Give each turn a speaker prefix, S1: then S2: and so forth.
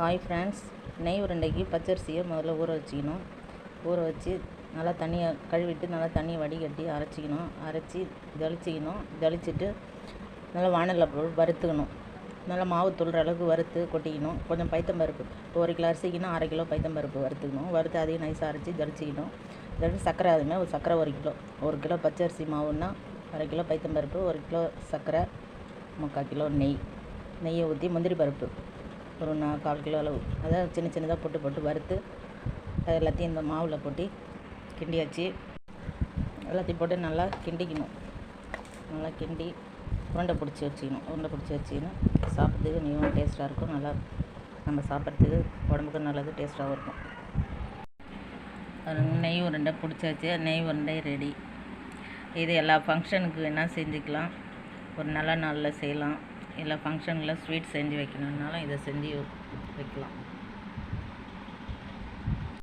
S1: Hi friends. நெய் உருண்டைக்கு பச்சரிசியை முதல்ல ஊற வச்சுக்கணும். ஊற வச்சு நல்லா தண்ணியை கழுவிட்டு நல்லா தண்ணியை வடிகட்டி அரைச்சிக்கணும். அரைச்சி ஜலிச்சிக்கணும் ஜலிச்சிட்டு நல்லா வானலில் போட்டு வறுத்துக்கணும். நல்லா மாவு துள்ளுற அளவுக்கு வறுத்து கொட்டிக்கணும். கொஞ்சம் பைத்தம்பருப்பு இப்போ ஒரு கிலோ அரிசிக்குன்னா அரை கிலோ பைத்தம்பருப்பு வறுத்துக்கணும். வறுத்து அதையும் நைஸாக அரைச்சி ஜலிச்சிக்கணும் ஜலிச்சு சர்க்கரை அதுமே ஒரு சர்க்கரை ஒரு கிலோ. ஒரு கிலோ பச்சரிசி மாவுன்னா அரை கிலோ பைத்தம்பருப்பு ஒரு கிலோ சர்க்கரை முக்கால் கிலோ நெய். நெய்யை ஊற்றி முந்திரி பருப்பு. ஒரு நா கால் கிலோ அளவு. அதாவது சின்ன சின்னதாக போட்டு போட்டு வறுத்து அது எல்லாத்தையும் இந்த மாவில் போட்டு கிண்டியாச்சு எல்லாத்தையும் போட்டு நல்லா கிண்டிக்கணும். நல்லா கிண்டி உருண்டை பிடிச்சி வச்சுக்கணும். உருண்டை பிடிச்சி வச்சுக்கணும். சாப்பிட்றதுக்கு மிகவும் டேஸ்ட்டாக இருக்கும். நல்லா நம்ம சாப்பிட்றதுக்கு உடம்புக்கு நல்லது டேஸ்ட்டாகவும் இருக்கும். அது நெய் உருண்டை பிடிச்சாச்சு. நெய் உருண்டை ரெடி இது எல்லா ஃபங்க்ஷனுக்கு வேணால் செஞ்சுக்கலாம். ஒரு நல்ல நாளில் செய்யலாம். இல்லை ஃபங்க்ஷனில் ஸ்வீட் செஞ்சு வைக்கணுன்னாலும் இதை செஞ்சு வைக்கலாம்.